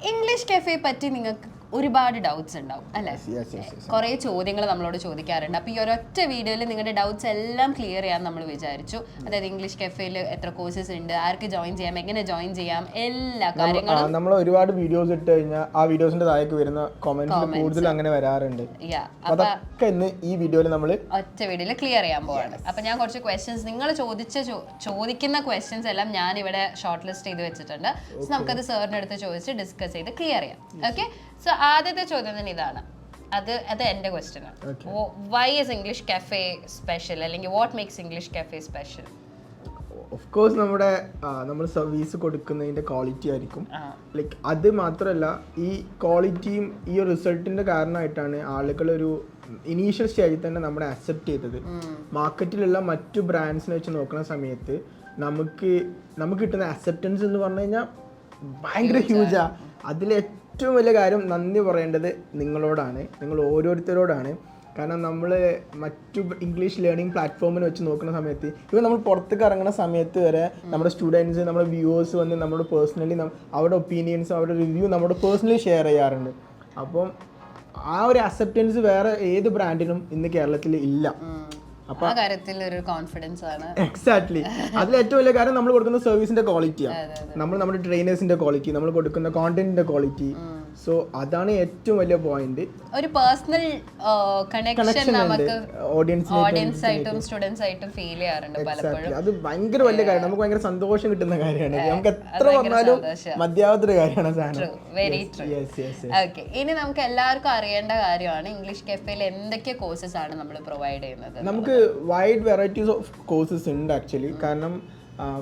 English cafe പറ്റി നിങ്ങൾക്ക് ഒരുപാട് ഡൗട്ട്സ് ഉണ്ടാവും അല്ലെ. കുറേ ചോദ്യങ്ങൾ നമ്മളോട് ചോദിക്കാറുണ്ട്. അപ്പൊ ഈ ഒരൊറ്റ വീഡിയോയിൽ നിങ്ങളുടെ ഡൗട്ട്സ് എല്ലാം ക്ലിയർ ചെയ്യാൻ നമ്മൾ വിചാരിച്ചു. അതായത് ഇംഗ്ലീഷ് കഫേയിൽ എത്ര കോഴ്സസ് ഉണ്ട് ആർക്ക് ജോയിൻ ചെയ്യാം എങ്ങനെ ജോയിൻ ചെയ്യാം എല്ലാ കാര്യങ്ങളും നമ്മൾ ഒരുപാട് വീഡിയോസ് ഇട്ട് കഴിഞ്ഞാൽ ആ വീഡിയോസിന്റെ താഴേക്ക് വരുന്ന കോമന്റ് കൂടുതൽ അങ്ങനെ വരാറുണ്ട്. അതൊക്കെ ഇന്ന് ഈ വീഡിയോയിൽ നമ്മൾ ഒറ്റ വീഡിയോയിൽ ക്ലിയർ ചെയ്യാൻ പോവാണ്. അപ്പൊ ഞാൻ കുറച്ച് ക്വസ്റ്റ്യൻസ് നിങ്ങൾ ചോദിച്ച ചോദിക്കുന്ന ക്വസ്റ്റ്യൻസ് എല്ലാം ഞാൻ ഇവിടെ ഷോർട്ട് ലിസ്റ്റ് ചെയ്ത് വെച്ചിട്ടുണ്ട് നമുക്കത് സാറിന്റെ അടുത്ത് ചോദിച്ച് ഡിസ്കസ് ചെയ്ത് ക്ലിയർ ചെയ്യാം. ഓക്കെ സോ ആദ്യത്തെ ചോദ്യം തന്നെ ഇതാണ്. അത് അത് എന്റെ ക്വസ്റ്റ്യൻ ആണ്. Why is English Cafe special അല്ലെങ്കിൽ what makes English Cafe special of course നമ്മുടെ നമ്മൾ സർവീസ് കൊടുക്കുന്നതിന്റെ ക്വാളിറ്റി ആയിരിക്കും. ലൈക്ക് അത് മാത്രമല്ല ഈ ക്വാളിറ്റിയും ഈ ഒരു റിസൾട്ടിന്റെ കാരണമായിട്ടാണ് ആളുകൾ ഒരു ഇനീഷ്യൽ സ്റ്റേജിൽ തന്നെ നമ്മളെ അക്സെപ്റ്റ് ചെയ്തത്. മാർക്കറ്റിലുള്ള മറ്റു ബ്രാൻഡ്സിനെ വെച്ച് നോക്കുന്ന സമയത്ത് നമുക്ക് നമുക്ക് കിട്ടുന്ന അക്സെപ്റ്റൻസ് എന്ന് പറഞ്ഞു കഴിഞ്ഞാൽ ഭയങ്കര ഹ്യൂജാ അതിൽ ഏറ്റവും വലിയ കാര്യം നന്ദി പറയേണ്ടത് നിങ്ങളോടാണ്. നിങ്ങൾ ഓരോരുത്തരോടാണ്. കാരണം നമ്മൾ മറ്റു ഇംഗ്ലീഷ് ലേണിംഗ് പ്ലാറ്റ്ഫോമിൽ വെച്ച് നോക്കുന്ന സമയത്ത് ഇവ നമ്മൾ പുറത്തേക്ക് ഇറങ്ങുന്ന സമയത്ത് വരെ നമ്മുടെ സ്റ്റുഡൻസ് നമ്മുടെ വ്യൂവേഴ്സ് വന്ന് നമ്മുടെ പേഴ്സണലി അവരുടെ ഒപ്പീനിയൻസ് അവരുടെ റിവ്യൂ നമ്മുടെ പേഴ്സണലി ഷെയർ ചെയ്യാറുണ്ട്. അപ്പം ആ ഒരു അക്സെപ്റ്റൻസ് വേറെ ഏത് ബ്രാൻഡിനും ഇന്ന് കേരളത്തിൽ ഇല്ല. ആ കാര്യത്തിൽ ഒരു കോൺഫിഡൻസ് ആണ്. എക്സാക്ട്ലി അതിൽ ഏറ്റവും വലിയ കാര്യം നമ്മൾ കൊടുക്കുന്ന സർവീസിന്റെ ക്വാളിറ്റിയാണ് നമ്മൾ നമ്മുടെ ട്രെയിനേഴ്സിന്റെ ക്വാളിറ്റി നമ്മൾ കൊടുക്കുന്ന കോണ്ടന്റിന്റെ ക്വാളിറ്റി സോ അതാണ് ഏറ്റവും വലിയ പോയിന്റ് ഒരു പേഴ്സണൽ കണക്ഷൻ നമുക്ക് ഓഡിയൻസ് ഓഡിയൻസ് ആയിട്ടും സ്റ്റുഡൻസ് ആയിട്ടും ഫീൽ ചെയ്യാറുണ്ട് പലപ്പോഴും. അത് ഭയങ്കര വലിയ കാര്യം നമുക്ക് ഭയങ്കര സന്തോഷം കിട്ടുന്ന കാര്യമാണ്. നമുക്ക് എത്ര പറഞ്ഞാലും മധ്യാവത്തൊരു കാര്യമാണ് സാധനം. Very true yes yes okay ഇനി നമുക്ക് എല്ലാവർക്കും അറിയേണ്ട കാര്യമാണ് ഇംഗ്ലീഷ് കെഫയിൽ എന്തൊക്കെ കോഴ്സസ് ആണ് നമ്മൾ പ്രൊവൈഡ് ചെയ്യുന്നത് നമുക്ക് വൈഡ് വെറൈറ്റീസ് ഓഫ് കോഴ്സസ് ഉണ്ട് ആക്ച്വലി കാരണം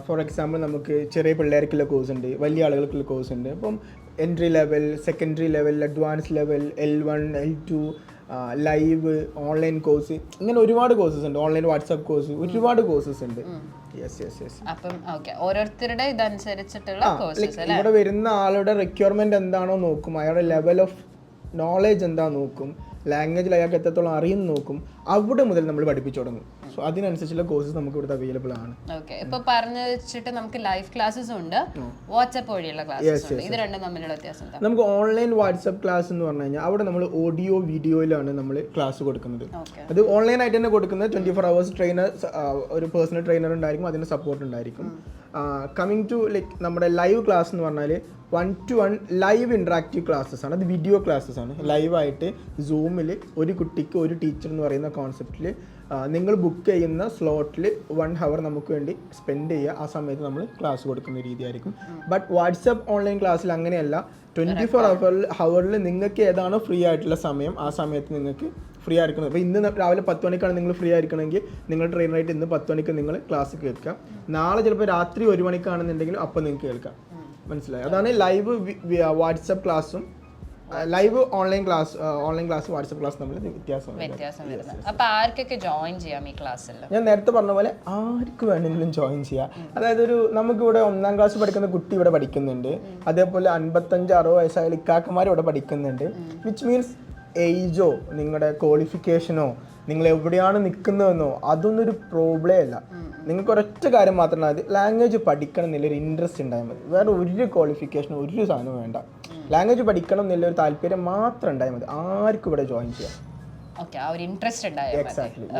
ഫോർ എക്സാമ്പിൾ നമുക്ക് ചെറിയ പിള്ളേർക്കുള്ള കോഴ്സ് ഉണ്ട് വലിയ ആളുകൾക്കുള്ള കോഴ്സ് ഉണ്ട്. അപ്പം entry level secondary level advance level L one L two live online course ഇങ്ങനെ ഒരുപാട് കോഴ്സസ് ഉണ്ട്. ഓൺലൈൻ വാട്സാപ്പ് കോഴ്സ് ഒരുപാട് കോഴ്സസ് ഉണ്ട്. യെസ് യെസ് യെസ് അപ്പം ഓക്കെ ഓരോരുത്തരുടെ ഇതനുസരിച്ചിട്ടുള്ള കോഴ്സസ് ഇവിടെ വരുന്ന ആളുടെ റിക്വയർമെന്റ് എന്താണോ നോക്കും. അയാളുടെ ലെവൽ ഓഫ് നോളേജ് എന്താ നോക്കും. ലാംഗ്വേജിൽ അയാൾക്ക് എത്രത്തോളം അറിയുന്നു നോക്കും. അവിടെ മുതൽ നമ്മൾ പഠിപ്പിച്ചു തുടങ്ങും. സോ അതിനനുസരിച്ചുള്ള കോഴ്സസ് നമുക്ക് ഇവിടെ അവൈലബിൾ ആണ്. ഓക്കെ ഇപ്പൊ പറഞ്ഞു വെച്ചിട്ട് നമുക്ക് ലൈവ് ക്ലാസ്സസ് ഉണ്ട്. വാട്സ്ആപ്പ് വഴിയുള്ള ക്ലാസ്സസ് ഇത് രണ്ടും തമ്മിലുള്ള വ്യത്യാസം നമുക്ക് ഓൺലൈൻ വാട്സ്ആപ്പ് ക്ലാസ് എന്ന് പറഞ്ഞു കഴിഞ്ഞാൽ അവിടെ നമ്മൾ ഓഡിയോ വീഡിയോയിലാണ് നമ്മൾ ക്ലാസ് കൊടുക്കുന്നത്. അത് ഓൺലൈൻ ആയിട്ട് തന്നെ കൊടുക്കുന്നത് ട്വന്റി ഫോർ അവേഴ്സ് ട്രെയിനർ ഒരു പേഴ്സണൽ ട്രെയിനർ ഉണ്ടായിരിക്കും. അതിന് സപ്പോർട്ട് ഉണ്ടായിരിക്കും. കമ്മിങ് ടു ലൈക്ക് നമ്മുടെ ലൈവ് ക്ലാസ് എന്ന് പറഞ്ഞാൽ one to one live interactive classes ആണ്. അത് വീഡിയോ ക്ലാസ്സസ് ആണ്. ലൈവായിട്ട് സൂമിൽ ഒരു കുട്ടിക്ക് ഒരു ടീച്ചർ എന്ന് പറയുന്ന കോൺസെപ്റ്റിൽ നിങ്ങൾ ബുക്ക് ചെയ്യുന്ന സ്ലോട്ടിൽ വൺ ഹവർ നമുക്ക് വേണ്ടി സ്പെൻഡ് ചെയ്യുക. ആ സമയത്ത് നമ്മൾ ക്ലാസ് കൊടുക്കുന്ന രീതിയായിരിക്കും. ബട്ട് വാട്സപ്പ് ഓൺലൈൻ ക്ലാസ്സിൽ അങ്ങനെയല്ല. ട്വന്റി ഫോർ ഹവറിൽ ഹവറിൽ നിങ്ങൾക്ക് ഏതാണോ ഫ്രീ ആയിട്ടുള്ള സമയം ആ സമയത്ത് നിങ്ങൾക്ക് ഫ്രീ ആയിരിക്കണം. അപ്പോൾ ഇന്ന് രാവിലെ പത്ത് മണിക്കാണ് നിങ്ങൾ ഫ്രീ ആയിരിക്കണമെങ്കിൽ നിങ്ങൾ ട്രെയിനായിട്ട് ഇന്ന് പത്ത് മണിക്ക് നിങ്ങൾ ക്ലാസ് കേൾക്കാം നാളെ ചിലപ്പോൾ രാത്രി ഒരു മണിക്കാണെന്നുണ്ടെങ്കിൽ അപ്പോൾ നിങ്ങൾക്ക് കേൾക്കാം. മനസ്സിലായി. അതാണ് ലൈവ് വാട്സപ്പ് ക്ലാസ്സും live online class online class WhatsApp class തമ്മിൽ വ്യത്യാസം ജോയിൻ ചെയ്യാം ഈ ക്ലാസ്സിൽ ഞാൻ നേരത്തെ പറഞ്ഞ പോലെ ആർക്ക് വേണമെങ്കിലും ജോയിൻ ചെയ്യാം. അതായത് ഒരു നമുക്ക് ഇവിടെ ഒന്നാം ക്ലാസ് പഠിക്കുന്ന കുട്ടി ഇവിടെ പഠിക്കുന്നുണ്ട്. അതേപോലെ അൻപത്തഞ്ച് അറുപത് വയസ്സായ ഇക്കാക്കന്മാർ ഇവിടെ പഠിക്കുന്നുണ്ട്. വിച്ച് മീൻസ് ഏജോ നിങ്ങളുടെ ക്വാളിഫിക്കേഷനോ നിങ്ങൾ എവിടെയാണ് നിൽക്കുന്നതെന്നോ അതൊന്നും ഒരു പ്രോബ്ലം അല്ല. നിങ്ങൾക്ക് ഒരൊറ്റ കാര്യം മാത്രം മതി. ലാംഗ്വേജ് പഠിക്കണം എന്നുള്ളൊരു ഇൻട്രസ്റ്റ് ഉണ്ടായാൽ മതി. വേറെ ഒരു ക്വാളിഫിക്കേഷൻ ഒരു സാധനം വേണ്ട. ലാംഗ്വേജ് പഠിക്കണം എന്നുള്ളൊരു താല്പര്യം മാത്രം ഉണ്ടായാൽ മതി. ആർക്കും ഇവിടെ ജോയിൻ ചെയ്യാം. ഓക്കെ ആ ഒരു ഇൻട്രസ്റ്റ് ഉണ്ടായാൽ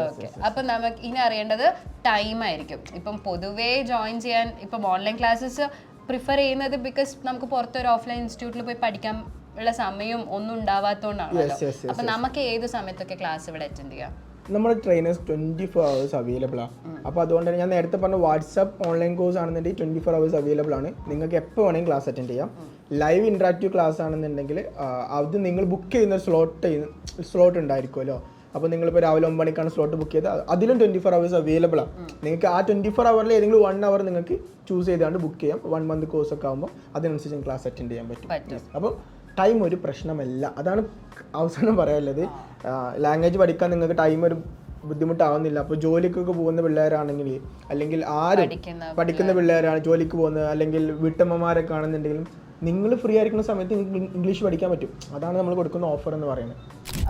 ഓക്കെ അപ്പൊ നമുക്ക് ഇനി അറിയേണ്ടത് ടൈം ആയിരിക്കും. ഇപ്പം പൊതുവേ ജോയിൻ ചെയ്യാൻ ഇപ്പം ഓൺലൈൻ ക്ലാസ്സസ് പ്രിഫർ ചെയ്യുന്നത് ബിക്കോസ് നമുക്ക് പുറത്തൊരു ഓഫ്ലൈൻ ഇൻസ്റ്റിറ്റ്യൂട്ടിൽ പോയി പഠിക്കാൻ ഉള്ള സമയം ഒന്നും yes, അപ്പൊ നമുക്ക് ഏത് സമയത്തൊക്കെ ക്ലാസ് ഇവിടെ അറ്റൻഡ് ചെയ്യാം? നമ്മുടെ trainers twenty four hours available ആണ് അപ്പോൾ അതുകൊണ്ട് തന്നെ ഞാൻ നേരത്തെ പറഞ്ഞ വാട്സപ്പ് ഓൺലൈൻ കോഴ്സ് ആണെന്നുണ്ടെങ്കിൽ ട്വന്റി ഫോർ അവേഴ്സ് അവൈലബിൾ ആണ്. നിങ്ങൾക്ക് എപ്പോൾ വേണമെങ്കിൽ ക്ലാസ് അറ്റൻഡ് ചെയ്യാം. ലൈവ് ഇൻട്രാക്റ്റീവ് ക്ലാസ് ആണെന്നുണ്ടെങ്കിൽ അത് നിങ്ങൾ ബുക്ക് ചെയ്യുന്ന സ്ലോട്ട് സ്ലോട്ട് ഉണ്ടായിരിക്കുമല്ലോ അപ്പോൾ നിങ്ങളിപ്പോൾ രാവിലെ ഒമ്പത് മണിക്കാണ് സ്ലോട്ട് ബുക്ക് ചെയ്തത്. അതിലും ട്വന്റി ഫോർ അവേഴ്സ് അവൈലബിൾ ആണ് നിങ്ങൾക്ക് ആ ട്വന്റി ഫോർ അവറിൽ ഏതെങ്കിലും വൺ അവർ നിങ്ങൾക്ക് ചൂസ് ചെയ്താണ്ട് ബുക്ക് ചെയ്യാം. വൺ മന്ത് കോഴ്സ് ഒക്കെ ആകുമ്പോൾ അതിനനുസരിച്ച് ക്ലാസ് അറ്റൻഡ് ചെയ്യാൻ പറ്റും. പറ്റും. അപ്പോൾ ടൈം ഒരു പ്രശ്നമല്ല. അതാണ് അവസാനം പറയാനുള്ളത്. ലാംഗ്വേജ് പഠിക്കാൻ നിങ്ങൾക്ക് ടൈം ഒരു ബുദ്ധിമുട്ടാവുന്നില്ല. അപ്പോൾ ജോലിക്കൊക്കെ പോകുന്ന പിള്ളേരാണെങ്കിൽ അല്ലെങ്കിൽ ആരും പഠിക്കുന്ന പിള്ളേരാണ്. ജോലിക്ക് പോകുന്നത് അല്ലെങ്കിൽ വീട്ടമ്മമാരൊക്കെ ആണെന്നുണ്ടെങ്കിലും നിങ്ങൾ ഫ്രീ ആയിരിക്കുന്ന സമയത്ത് ഇംഗ്ലീഷ് പഠിക്കാൻ പറ്റും. അതാണ് നമ്മൾ കൊടുക്കുന്ന ഓഫർ എന്ന് പറയുന്നത്.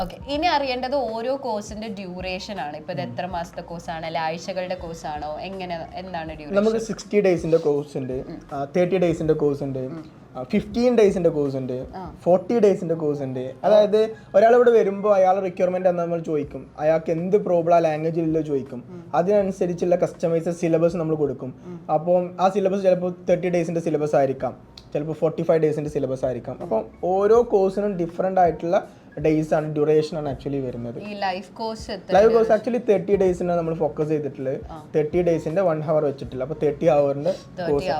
ഓക്കെ ഇനി അറിയേണ്ടത് ഓരോ കോഴ്സിന്റെ ഡ്യൂറേഷൻ ആണ്. ഇപ്പൊ എത്ര മാസത്തെ കോഴ്സ് ആണ്? അല്ലെ ആഴ്ചകളുടെ കോഴ്സ് ആണോ? എങ്ങനെ എന്താണ് ഡ്യൂറേഷൻ നമുക്ക് സിക്സ്റ്റി ഡേയ്സിന്റെ കോഴ്സ് ഉണ്ട്. തേർട്ടി ഡേയ്സിന്റെ കോഴ്സ് ഉണ്ട്. ഫിഫ്റ്റീൻ ഡേയ്സിന്റെ കോഴ്സ് ഉണ്ട്. ഫോർട്ടി ഡേയ്സിന്റെ കോഴ്സ് ഉണ്ട്. അതായത് ഒരാൾ ഇവിടെ വരുമ്പോൾ അയാൾ റിക്വയർമെന്റ് എന്ന് നമ്മൾ ചോദിക്കും. അയാൾക്ക് എന്ത് പ്രോബ്ലം ആ ലാംഗ്വേജിലോ ചോദിക്കും. അതിനനുസരിച്ചുള്ള കസ്റ്റമൈസ്ഡ് സിലബസ് നമ്മൾ കൊടുക്കും. അപ്പം ആ സിലബസ് ചിലപ്പോൾ തേർട്ടി ഡേയ്സിന്റെ സിലബസ് ആയിരിക്കാം. ചിലപ്പോൾ ഫോർട്ടി ഫൈവ് ഡേയ്സിന്റെ സിലബസ് ആയിരിക്കാം. അപ്പം ഓരോ കോഴ്സിനും ഡിഫറെന്റ് ആയിട്ടുള്ള ഡേയ്സ് ആണ് ഡ്യൂറേഷൻ ആണ് ആക്ച്വലി വരുന്നത്. ഈ ലൈഫ് കോഴ്സ് എത്ര ലൈവ് കോഴ്സ് ആക്ച്വലി തേർട്ടി ഡേയ്സിന് നമ്മൾ ഫോക്കസ് ചെയ്തിട്ടുള്ളത്. തേർട്ടി ഡേയ്സിന്റെ വൺ ഹവർ വെച്ചിട്ടില്ല. അപ്പോൾ തേർട്ടി ഹവറിന്റെ കോഴ്സ്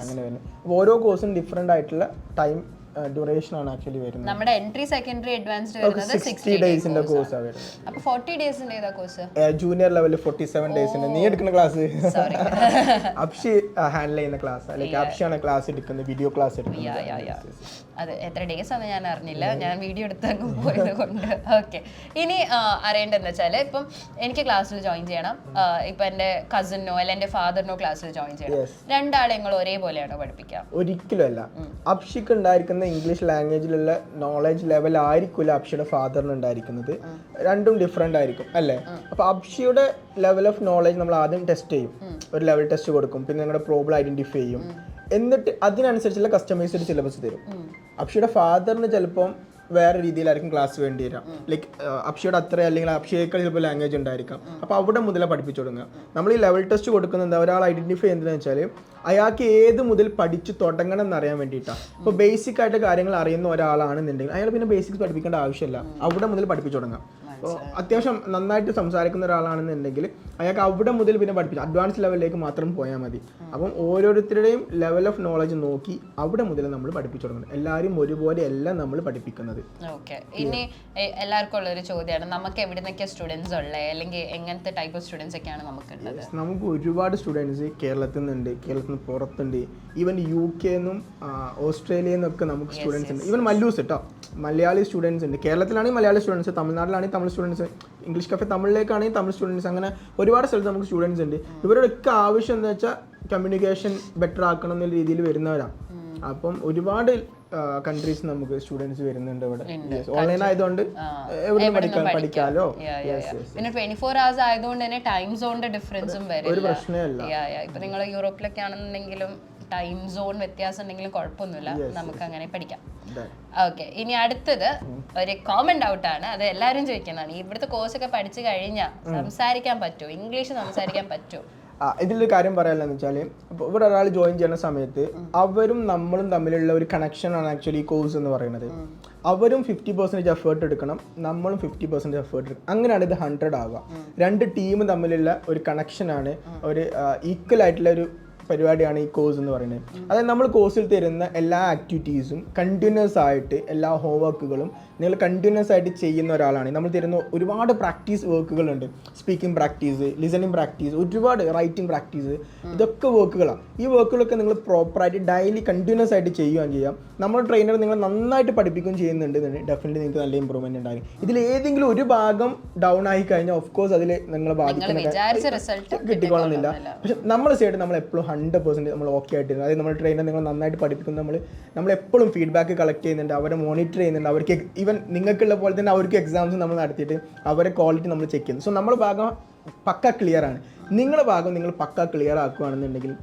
അങ്ങനെ വരുന്നു. അപ്പോൾ ഓരോ കോഴ്സും ഡിഫറെന്റ് ആയിട്ടുള്ള ടൈം ഡ്യൂറേഷൻ ആണ് ആക്ച്വലി വരുന്നത്. നമ്മുടെ എൻട്രി സെക്കൻഡറി അഡ്വാൻസ്ഡ് വരുന്നത് സിക്സ്റ്റി ഡേയ്സിന്റെ ആണ്. വരുന്നത്. അപ്പൊ ഫോർട്ടി ഡേയ്സിന്റെ ഏതാ കോഴ്സ് ജൂനിയർ ലെവലിൽ ഫോർട്ടി സെവൻ ഡേയ്സിന്റെ നീ എടുക്കുന്ന ക്ലാസ് സോറി അപ്ഷി ഹാൻഡിൽ ചെയ്യുന്ന ക്ലാസ് അല്ലെങ്കിൽ അപ്ഷിയാണ് ക്ലാസ് എടുക്കുന്നത് വീഡിയോ ക്ലാസ് എടുക്കുന്നത്. അതെ എത്ര ഡേയ്സ് ആണ് ഞാൻ അറിഞ്ഞില്ല. ഞാൻ വീഡിയോ എടുത്ത് അങ്ങ് പോയത് കൊണ്ട്. ഓക്കെ ഇനി അറിയേണ്ടതെന്ന് വെച്ചാൽ ഇപ്പം എനിക്ക് ക്ലാസ്സിൽ ജോയിൻ ചെയ്യണം. ഇപ്പൊ എന്റെ കസിനോ അല്ല എന്റെ ഫാദറിനോ ക്ലാസ്സിൽ ജോയിൻ ചെയ്യണം. രണ്ടാളെ നിങ്ങൾ ഒരേപോലെയാണോ പഠിപ്പിക്കുക? ഒരിക്കലും അല്ല. അപ്ഷിക്ക് ഉണ്ടായിരിക്കുന്ന ഇംഗ്ലീഷ് ലാംഗ്വേജിലുള്ള നോളജ് ലെവൽ ആയിരിക്കില്ല അബ്ഷിയുടെ ഫാദറിന് ഉണ്ടായിരിക്കുന്നത്. രണ്ടും ഡിഫറെന്റ് ആയിരിക്കും അല്ലേ? അപ്പോൾ അബ്ഷിയുടെ ലെവൽ ഓഫ് നോളജ് നമ്മൾ ആദ്യം ടെസ്റ്റ് ചെയ്യും. ഒരു ലെവൽ ടെസ്റ്റ് കൊടുക്കും പിന്നെ നിങ്ങളുടെ പ്രോബ്ലം ഐഡന്റിഫൈ ചെയ്യും. എന്നിട്ട് അതിനനുസരിച്ചുള്ള കസ്റ്റമൈസ്ഡ് സിലബസ് തരും. അപ്ഷിയുടെ ഫാദറിന് ചിലപ്പം വേറെ രീതിയിലായിരിക്കും ക്ലാസ് വേണ്ടി വരാം ലൈക്ക് അക്ഷയുടെ അത്ര അല്ലെങ്കിൽ അക്ഷയേക്കാൾ ചിലപ്പോൾ ലാംഗ്വേജ് ഉണ്ടായിരിക്കാം. അപ്പോൾ അവിടെ മുതലേ പഠിപ്പിച്ചു തുടങ്ങുക നമ്മൾ ഈ ലെവൽ ടെസ്റ്റ് കൊടുക്കുന്നത് ഒരാൾ ഐഡന്റിഫൈ ചെയ്യുന്നതെന്ന് വെച്ചാൽ അയാൾക്ക് ഏത് മുതൽ പഠിച്ച് തുടങ്ങണം എന്നറിയാൻ വേണ്ടിയിട്ടാണ് ഇപ്പോൾ ബേസിക് ആയിട്ട് കാര്യങ്ങൾ അറിയുന്ന ഒരാളാണെന്നുണ്ടെങ്കിൽ അയാൾ പിന്നെ ബേസിക്സ് പഠിപ്പിക്കേണ്ട ആവശ്യമില്ല. അവിടെ മുതൽ പഠിപ്പിച്ചു തുടങ്ങാം അത്യാവശ്യം നന്നായിട്ട് സംസാരിക്കുന്ന ഒരാളാണെന്നുണ്ടെങ്കിൽ അയാൾക്ക് അവിടെ മുതൽ പിന്നെ പഠിപ്പിച്ചു അഡ്വാൻസ് ലെവലിലേക്ക് മാത്രം പോയാൽ മതി. അപ്പം ഓരോരുത്തരുടെയും ലെവൽ ഓഫ് നോളജ് നോക്കി അവിടെ മുതൽ നമ്മൾ പഠിപ്പിച്ചു തുടങ്ങണം. എല്ലാവരും ഒരുപോലെ അല്ല നമ്മൾ പഠിപ്പിക്കുന്നത്. ഓക്കെ ഇനി എല്ലാവർക്കും ഉള്ളൊരു ചോദ്യമാണ് നമുക്ക് എവിടെ നിന്നൊക്കെ സ്റ്റുഡൻസ് ഉള്ളത് അല്ലെങ്കിൽ എങ്ങനത്തെ ടൈപ്പ് ഓഫ് സ്റ്റുഡൻസ് ഒക്കെയാണ് നമുക്ക് ഉള്ളത് നമുക്ക് ഒരുപാട് സ്റ്റുഡൻസ് കേരളത്തിൽ നിന്നുണ്ട് കേരളത്തിൽ നിന്ന് പുറത്തുണ്ട്. ഈവൻ യു കെ നിന്നും ഓസ്ട്രേലിയയിൽ നിന്നൊക്കെ നമുക്ക് സ്റ്റുഡൻസ് ഉണ്ട്. ഈവൻ മല്ലൂസ് കേട്ടോ മലയാളി സ്റ്റുഡൻസ് ഉണ്ട്. കേരളത്തിലാണെങ്കിൽ മലയാളി സ്റ്റുഡൻസ് തമിഴ്നാട്ടിലാണെങ്കിൽ തമിഴ് സ്റ്റുഡൻസ് ഇംഗ്ലീഷ് കഫേ തമിഴിലേക്കാണെങ്കിൽ തമിഴ് സ്റ്റുഡൻസ് അങ്ങനെ ഒരുപാട് സ്ഥലത്ത് നമുക്ക് സ്റ്റുഡൻസ് ഉണ്ട്. ഇവരുടെയൊക്കെ ആവശ്യം എന്താ വെച്ചാൽ കമ്മ്യൂണിക്കേഷൻ ബെറ്റർ ആക്കണം എന്നുള്ള രീതിയിൽ വരുന്നവരാണ് അപ്പം ഒരുപാട് കൺട്രീസ് നമുക്ക് സ്റ്റുഡൻസ് വരുന്നുണ്ട് ഇവിടെ. ഓൺലൈൻ ആയതുകൊണ്ട് എവിടെ പഠിക്കാൻ പഠിക്കാലോ. പിന്നെ ട്വന്റി ഫോർ അവേഴ്സ് ആയതുകൊണ്ട് തന്നെ ടൈം സോണിന്റെ ഡിഫറൻസും ഒരു പ്രശ്നമല്ല. ഇപ്പൊ നിങ്ങൾ യൂറോപ്പിലൊക്കെ ആണെന്നുണ്ടെങ്കിലും ടൈം സോൺ വ്യത്യാസം ഉണ്ടെങ്കിലും കുഴപ്പമൊന്നുമില്ല. നമുക്ക് അങ്ങനെ പഠിക്കാം. ഓക്കെ ഇനി അടുത്തത് ഒരു കോമൺ ഡൗട്ട് ആണ്. അത് എല്ലാവരും ചോദിക്കുന്നതാണ്. ഇവിടുത്തെ കോഴ്സ് ഒക്കെ പഠിച്ചു കഴിഞ്ഞാൽ സംസാരിക്കാൻ പറ്റുമോ ഇംഗ്ലീഷ് സംസാരിക്കാൻ പറ്റുമോ ഇതിലൊരു കാര്യം പറയാനുള്ളതെന്ന് വെച്ചാൽ ഇവിടെ ഒരാൾ ജോയിൻ ചെയ്യുന്ന സമയത്ത് അവരും നമ്മളും തമ്മിലുള്ള ഒരു കണക്ഷനാണ് ആക്ച്വലി ഈ കോഴ്സ് എന്ന് പറയുന്നത്. അവരും ഫിഫ്റ്റി പെർസെന്റേജ് എഫേർട്ട് എടുക്കണം നമ്മളും ഫിഫ്റ്റി പെർസെന്റേജ് എഫേർട്ട് എടുക്കണം. അങ്ങനെയാണ് ഇത് ഹൺഡ്രഡ് ആവുക. രണ്ട് ടീം തമ്മിലുള്ള ഒരു കണക്ഷനാണ് ഒരു ഈക്വൽ ആയിട്ടുള്ള ഒരു പരിപാടിയാണ് ഈ കോഴ്സ് എന്ന് പറയുന്നത്. അതായത് നമ്മൾ കോഴ്സിൽ തരുന്ന എല്ലാ ആക്ടിവിറ്റീസും കണ്ടിന്യൂസ് ആയിട്ട് എല്ലാ ഹോം വർക്കുകളും നിങ്ങൾ കണ്ടിന്യൂസ് ആയിട്ട് ചെയ്യുന്ന ഒരാളാണ്. നമ്മൾ തരുന്ന ഒരുപാട് പ്രാക്ടീസ് വർക്കുകളുണ്ട് സ്പീക്കിംഗ് പ്രാക്ടീസ് ലിസണിങ് പ്രാക്ടീസ് ഒരുപാട് റൈറ്റിംഗ് പ്രാക്ടീസ് ഇതൊക്കെ വർക്കുകളാണ് ഈ വർക്കുകളൊക്കെ നിങ്ങൾ പ്രോപ്പറായിട്ട് ഡെയിലി കണ്ടിന്യൂസ് ആയിട്ട് ചെയ്യുകയും ചെയ്യാം. നമ്മുടെ ട്രെയിനർ നിങ്ങൾ നന്നായിട്ട് പഠിപ്പിക്കുകയും ചെയ്യുന്നുണ്ട് ഡെഫിനറ്റ്ലി നിങ്ങൾക്ക് നല്ല ഇമ്പ്രൂവ്മെന്റ് ഉണ്ടാകും. ഇതിൽ ഏതെങ്കിലും ഒരു ഭാഗം ഡൗൺ ആയി കഴിഞ്ഞാൽ ഓഫ് കോഴ്സ് അതിൽ നിങ്ങളെ നിങ്ങൾ ബാധിക്കുന്ന കിട്ടിക്കൊള്ളുന്നില്ല പക്ഷെ നമ്മൾ സൈഡ് നമ്മൾ എപ്പോഴും ഹൺഡ്രഡ് പെർസെന്റ് നമ്മൾ ഓക്കെ ആയിട്ടിരുന്നു അതായത് നമ്മൾ ട്രെയിനർ നിങ്ങൾ നന്നായിട്ട് പഠിപ്പിക്കുന്നു. നമ്മൾ നമ്മൾ എപ്പോഴും ഫീഡ്ബാക്ക് കളക്ട് ചെയ്യുന്നുണ്ട്. അവരെ മോണിറ്റർ ചെയ്യുന്നുണ്ട്. അവർക്ക് ഈവൻ നിങ്ങൾക്കുള്ള പോലെ തന്നെ അവർക്ക് എക്സാംസ് നമ്മൾ നടത്തിയിട്ട് അവരെ ക്വാളിറ്റി നമ്മൾ ചെക്ക് ചെയ്യുന്നു. സോ നമ്മുടെ ഭാഗം പക്ക ക്ലിയർ ആണ്. നിങ്ങളുടെ ഭാഗം നിങ്ങൾ പക്ക ക്ലിയർ ആക്കുകയാണെന്നുണ്ടെങ്കിൽ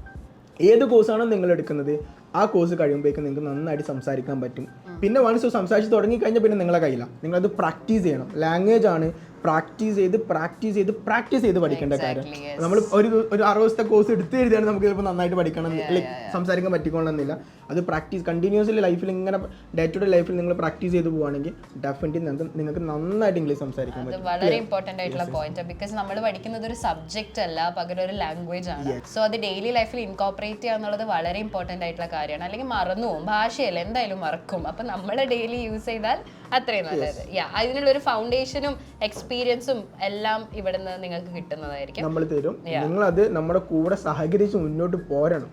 ഏത് കോഴ്സാണോ നിങ്ങൾ എടുക്കുന്നത് ആ കോഴ്സ് കഴിയുമ്പോഴേക്കും നിങ്ങൾക്ക് നന്നായിട്ട് സംസാരിക്കാൻ പറ്റും. പിന്നെ വൺസ് സംസാരിച്ച് തുടങ്ങി കഴിഞ്ഞാൽ പിന്നെ നിങ്ങളെ കയ്യിലാണ് നിങ്ങളത് പ്രാക്ടീസ് ചെയ്യണം. ലാംഗ്വേജ് ആണ് പ്രാക്ടീസ് ചെയ്ത് പ്രാക്ടീസ് ചെയ്ത് പ്രാക്ടീസ് ചെയ്ത് പഠിക്കേണ്ട കാര്യം. നമ്മൾ ഒരു ഒരു അറുപത് ദിവസത്തെ കോഴ്സ് എടുത്ത് എഴുതിയാണ് നമുക്ക് ചിലപ്പോൾ നന്നായിട്ട് പഠിക്കണം ലൈക്ക് സംസാരിക്കാൻ പറ്റിക്കൊള്ളണമെന്നില്ല അത് പ്രാക്ടീസ് കണ്ടിന്യൂസ്ലി ലൈഫിൽ ഇങ്ങനെ ഡേ ടു ഡേ ലൈഫിൽ നിങ്ങൾ പ്രാക്ടീസ് ചെയ്ത് പോവുകയാണെങ്കിൽ ഡെഫിനറ്റ്ലി നിങ്ങൾക്ക് നിങ്ങൾക്ക് നന്നായിട്ട് ഇംഗ്ലീഷ് സംസാരിക്കാൻ പറ്റും. വളരെ ഇമ്പോർട്ടന്റ് ആയിട്ടുള്ള പോയിന്റ് ബിക്കോസ് നമ്മൾ പഠിക്കുന്നത് ഒരു സബ്ജക്റ്റ് അല്ല പകരം ഒരു ലാംഗ്വേജ് ആണ്. സോ അത് ഡെയിലി ലൈഫിൽ ഇൻകോപ്പറേറ്റ് ചെയ്യുക എന്നുള്ളത് വളരെ ഇമ്പോർട്ടന്റ് ആയിട്ടുള്ള കാര്യമാണ്. അല്ലെങ്കിൽ മറന്നു പോകും. ഭാഷയല്ല എന്തായാലും മറക്കും. അപ്പൊ നമ്മൾ ഡെയിലി യൂസ് ചെയ്താൽ അത്രയും നല്ലത്. യാ അതിനുള്ള ഒരു ഫൗണ്ടേഷനും എക്സ്പീരിയൻസും എല്ലാം ഇവിടെ നിന്ന് നിങ്ങൾക്ക് കിട്ടുന്നതായിരിക്കും. നമ്മൾ തരും. നിങ്ങൾ അത് നമ്മുടെ കൂടെ സഹകരിച്ച് മുന്നോട്ട് പോരണം.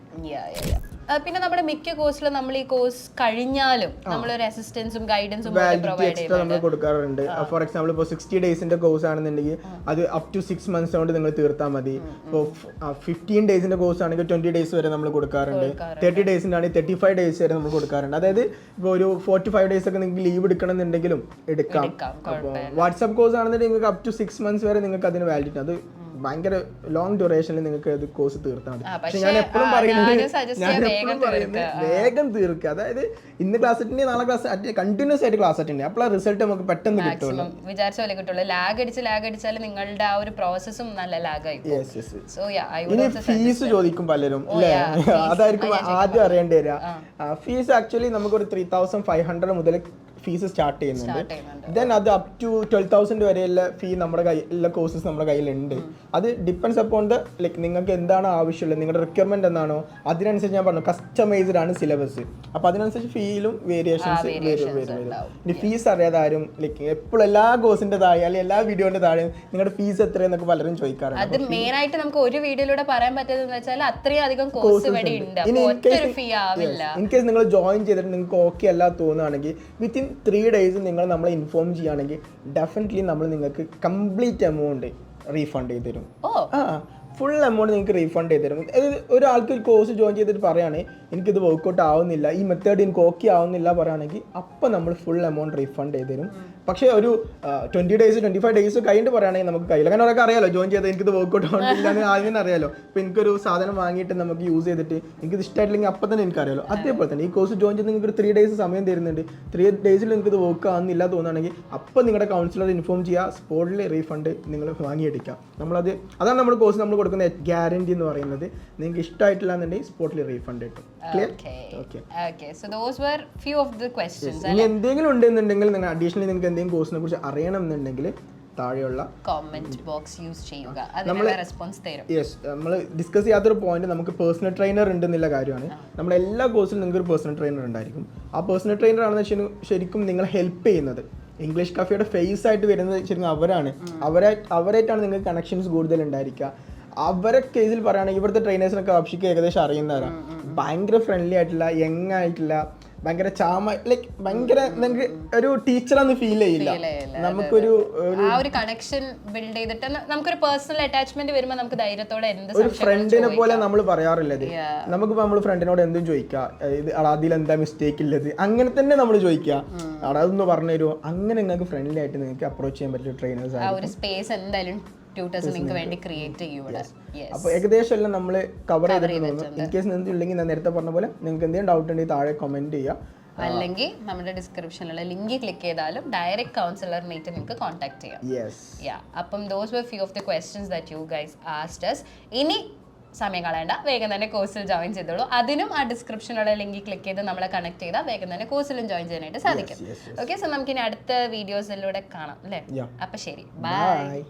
പിന്നെ നമ്മുടെ മിക്ക കോഴ്സിലും നമ്മൾ ഈ കോഴ്സ് കഴിഞ്ഞാലും നമ്മൾ ഒരു അസിസ്റ്റൻസും ഗൈഡൻസും എക്സ്ട്രാ നമ്മൾ കൊടുക്കാറുണ്ട്. ഫോർ എക്സാമ്പിൾ ഇപ്പോൾ സിക്സ്റ്റി ഡേയ്സിന്റെ കോഴ്സ് ആണെന്നുണ്ടെങ്കിൽ അത് അപ് ടു സിക്സ് മന്ത്സ് കൊണ്ട് നിങ്ങൾ തീർത്താൽ മതി. ഇപ്പോൾ ഫിഫ്റ്റീൻ ഡേയ്സിന്റെ കോഴ്സ് ആണെങ്കിൽ ട്വന്റി ഡേയ്സ് വരെ നമ്മൾ കൊടുക്കാറുണ്ട്. തേർട്ടി ഡേയ്സിന്റെ ആണെങ്കിൽ തേർട്ടി ഫൈവ് ഡേയ്സ് വരെ നമ്മൾ കൊടുക്കാറുണ്ട്. അതായത് ഇപ്പോൾ ഒരു ഫോർട്ടി ഫൈവ് ഡേയ്സ് ഒക്കെ നിങ്ങൾക്ക് ലീവ് എടുക്കണം എന്നുണ്ടെങ്കിലും എടുക്കാം എടുക്കാം, അപ്പോൾ വാട്സ്ആപ്പ് കോഴ്സ് ആണെന്നുണ്ടെങ്കിൽ നിങ്ങൾക്ക് അപ് ടു സിക്സ് മന്ത്സ് വരെ നിങ്ങൾക്ക് അതിന് വാലിഡിറ്റി അത് ഭയങ്കര ലോങ് ഡ്യൂറേഷനിൽ നിങ്ങൾക്ക് ഇത് കോഴ്സ് തീർത്താൽ മതി. പക്ഷെ ഞാൻ എപ്പോഴും പറയുന്നത് ഞാൻ എപ്പോഴും വേഗം പറയുന്നത് വേഗം തീർക്കുക. അതായത് ഇന്ന് ക്ലാസ് അറ്റൻഡ് നാളെ ക്ലാസ് കണ്ടിന്യൂസ് ആയിട്ട് ക്ലാസ് അറ്റൻഡ് അപ്പോൾ റിസൾട്ട് നമുക്ക് പെട്ടെന്ന് കിട്ടുള്ളൂ. വിചാരിച്ച പോലെ കിട്ടുള്ളൂ. ലാഗ് അടിച്ച് ലാഗ് അടിച്ചാൽ നിങ്ങളുടെ ആ ഒരു പ്രോസസ്സും നല്ല ലാഗ് യെസ് സോ ഇനി ഫീസ് ചോദിക്കും പലരും അല്ലേ? അതായിരിക്കും ആദ്യം അറിയേണ്ടി വരിക. ഫീസ് ആക്ച്വലി നമുക്കൊരു ത്രീ തൗസൻഡ് ഫൈവ് ഹൺഡ്രഡ് മുതൽ ഫീസ് സ്റ്റാർട്ട് ചെയ്യുന്നുണ്ട്. ദെൻ അത് അപ് ടു ട്വൽവ് തൗസൻഡ് വരെയുള്ള ഫീ നമ്മുടെ കയ്യിൽ കയ്യിലുള്ള കോഴ്സസ് നമ്മുടെ കയ്യിലുണ്ട് അത് ഡിപ്പെൻസ് അപ്പോൺ ദ ലൈക്ക് നിങ്ങൾക്ക് എന്താണ് ആവശ്യമുള്ളത് നിങ്ങളുടെ റിക്വയർമെന്റ് എന്താണോ അതിനനുസരിച്ച് ഞാൻ പറഞ്ഞു കസ്റ്റമൈസ്ഡ് ആണ് സിലബസ് അപ്പോൾ അതിനനുസരിച്ച് ഫീയിലും വേരിയേഷൻസ് വരും വരും ഇനി ഫീസ് അറിയാതെ ആരും ലൈക്ക് എപ്പോഴും എല്ലാ കോഴ്സിന്റെ താഴെ അല്ലെങ്കിൽ എല്ലാ വീഡിയോന്റെ താഴെ നിങ്ങളുടെ ഫീസ് എത്രയെന്നൊക്കെ പലരും ചോദിക്കാറുണ്ട്. അത് മെയിൻ ആയിട്ട് നമുക്ക് ഒരു വീഡിയോയിലൂടെ പറയാൻ പറ്റുന്നത് വെച്ചാൽ അത്രയും അധികം കോഴ്സ് ഇവിടെ ഉണ്ട്. ഇൻ കേസ് നിങ്ങൾ ജോയിൻ ചെയ്തിട്ട് നിങ്ങൾക്ക് ഓക്കെ അല്ല തോന്നുകയാണെങ്കിൽ വിത്തിൻ ത്രീ ഡേയ്സ് നിങ്ങൾ നമ്മളെ ഇൻഫോം ചെയ്യുകയാണെങ്കിൽ ഡെഫിനറ്റ്ലി നമ്മൾ നിങ്ങൾക്ക് കംപ്ലീറ്റ് എമൗണ്ട് റീഫണ്ട് ചെയ്ത് തരും. ഓ. ആ ഫുൾ എമൗണ്ട് നിങ്ങൾക്ക് റീഫണ്ട് ചെയ്ത് തരും. ഒരാൾക്ക് ഒരു കോഴ്സ് ജോയിൻ ചെയ്തിട്ട് പറയുകയാണെങ്കിൽ എനിക്കിത് വർക്കൗട്ട് ആവുന്നില്ല ഈ മെത്തേഡ് എനിക്ക് ഓക്കെ ആവുന്നില്ല പറയുകയാണെങ്കിൽ അപ്പം നമ്മൾ ഫുൾ എമൗണ്ട് റീഫണ്ട് ചെയ്ത് തരും. പക്ഷേ ഒരു twenty days twenty five days കഴിഞ്ഞിട്ട് പറയുകയാണെങ്കിൽ നമുക്ക് കയ്യിൽ അങ്ങനെ ഒരാൾക്ക് അറിയാലോ ജോയിൻ ചെയ്ത് എനിക്കിത് വർക്കൗട്ട് ആവുന്നില്ല എന്ന് ആദ്യം തന്നെ അറിയാലോ. ഇപ്പം എനിക്കൊരു സാധനം വാങ്ങിയിട്ട് നമുക്ക് യൂസ് ചെയ്തിട്ട് എനിക്കിത് ഇഷ്ടമായിട്ടില്ലെങ്കിൽ അപ്പം തന്നെ എനിക്കറിയാലോ. അതേപോലെ തന്നെ ഈ കോഴ്സ് ജോയിൻ ചെയ്ത് നിങ്ങൾക്ക് ഒരു ത്രീ ഡേയ്സ് സമയം തരുന്നുണ്ട്. ത്രീ ഡേയ്സിൽ നിങ്ങൾക്ക് ഇത് വർക്ക് ആവുന്നില്ല തോന്നുകയാണെങ്കിൽ അപ്പം നിങ്ങളുടെ കൗൺസിലർ ഇൻഫോം ചെയ്യുക സ്പോട്ടിൽ റീഫണ്ട് നിങ്ങൾ വാങ്ങിയെടുക്കാം. നമ്മളത് അതാണ് നമ്മുടെ കോഴ്സ് നമ്മൾ കൊടുക്കുന്ന ഗ്യാരണ്ടി എന്ന് പറയുന്നത്. നിങ്ങൾക്ക് ഇഷ്ടമായിട്ടില്ല എന്നുണ്ടെങ്കിൽ സ്പോട്ടിൽ റീഫണ്ട് കിട്ടും. Clear okay okay okay so those were few of the questions ഇനി എന്തെങ്കിലും ഉണ്ടെന്നുണ്ടെങ്കിൽ നിങ്ങൾ അഡീഷണലി നിങ്ങൾക്ക് എന്തെങ്കിലും കോഴ്സിനെ കുറിച്ച് അറിയണം എന്നുണ്ടെങ്കിൽ താഴെയുള്ള കോമെന്റ് ബോക്സ് യൂസ് ചെയ്യുക. റെസ്പോൺസ് തരും. യെസ് നമ്മൾ ഡിസ്കസ് ചെയ്യാത്തൊരു പോയിന്റ് നമുക്ക് പേഴ്സണൽ ട്രെയിനർ ഉണ്ട് എന്നുള്ള കാര്യമാണ് നമ്മുടെ എല്ലാ കോഴ്സിലും നിങ്ങൾക്ക് ഒരു പേഴ്സണൽ ട്രെയിനർ ഉണ്ടായിരിക്കും. ആ പേഴ്സണൽ ട്രെയിനർ ആണെന്ന് വെച്ചാൽ ശരിക്കും നിങ്ങളെ ഹെൽപ്പ് ചെയ്യുന്നത്. ഇംഗ്ലീഷ് കഫേയുടെ ഫേസ് ആയിട്ട് വരുന്നത് ശരിക്കും അവരാണ്. അവരെ അവരായിട്ടാണ് നിങ്ങൾക്ക് കണക്ഷൻസ് കൂടുതൽ ഉണ്ടായിരിക്കുക. അവരെ കേസിൽ പറയുകയാണെങ്കിൽ ഇവിടുത്തെ ട്രെയിനേഴ്സിനൊക്കെ അഭിഷിക്ക് ഏകദേശം അറിയുന്നവരാണ് ഭയങ്കര ഫ്രണ്ട്ലി ആയിട്ടുള്ള യങ് ആയിട്ടുള്ള ഭയങ്കര ചാമ ലൈക്ക് ഭയങ്കര നിങ്ങൾക്ക് ഒരു ടീച്ചറാന്ന് ഫീൽ ചെയ്യില്ല. നമുക്കൊരു ആ ഒരു കണക്ഷൻ ബിൽഡ് ചെയ്തിട്ട് നമുക്കൊരു പേഴ്സണൽ അറ്റാച്ച്മെന്റ് വരുമ്പോൾ നമുക്ക് ധൈര്യത്തോടെ എന്ത് ഒരു ഫ്രണ്ടിനെ പോലെ നമ്മൾ പറയാറില്ലത്. നമുക്കിപ്പോ നമ്മൾ ഫ്രണ്ടിനോട് എന്തും ചോദിക്കാം. ഇത് അതിൽ എന്താ മിസ്റ്റേക്ക് ഉള്ളത് അങ്ങനെ തന്നെ നമ്മൾ ചോദിക്കുക അതൊന്ന് പറഞ്ഞു തരുമോ അങ്ങനെ നിങ്ങൾക്ക് ഫ്രണ്ട്ലി ആയിട്ട് നിങ്ങൾക്ക് അപ്രോച്ച് ചെയ്യാൻ പറ്റിയ ട്രെയിനേഴ്സ് ആ ഒരു സ്പേസ് എന്തായാലും ട്യൂട്ടേഴ്സ് നിങ്ങൾക്ക് വേണ്ടി ക്രിയേറ്റ് ചെയ്യും ഇവിടെ. അപ്പോൾ ഏകദേശം എല്ലാം നമ്മൾ കവർ ചെയ്തിട്ട് തോന്നുന്നു ഇൻ കേസ് നിങ്ങൾക്ക് ഇല്ലെങ്കിൽ ഞാൻ നേരത്തെ പറഞ്ഞ പോലെ നിങ്ങൾക്ക് എന്തെങ്കിലും ഡൗട്ട് ഉണ്ടെങ്കിൽ താഴെ കമന്റ് ചെയ്യുക അല്ലെങ്കിൽ നമ്മുടെ ഡിസ്ക്രിപ്ഷനിലുള്ള ലിങ്കിൽ ക്ലിക്ക് ചെയ്താലും ഡയറക്റ്റ് കൗൺസിലറിനായിട്ട് നിങ്ങൾക്ക് കോൺടാക്ട് ചെയ്യാം. യാ അപ്പം those were few of the questions that you guys asked us ഇനി സമയം കളയണ്ട. വേഗം തന്നെ കോഴ്സിൽ ജോയിൻ ചെയ്തോളൂ. അതിനും ആ ഡിസ്ക്രിപ്ഷനിലുള്ള ലിങ്കിൽ ക്ലിക്ക് ചെയ്ത് നമ്മളെ കണക്ട് ചെയ്താൽ വേഗം തന്നെ കോഴ്സിലും ജോയിൻ ചെയ്യാനായിട്ട് സാധിക്കും. ഓക്കെ സോ നമുക്കിനി അടുത്ത വീഡിയോസിലൂടെ കാണാം അല്ലേ? അപ്പം ശരി. ബൈ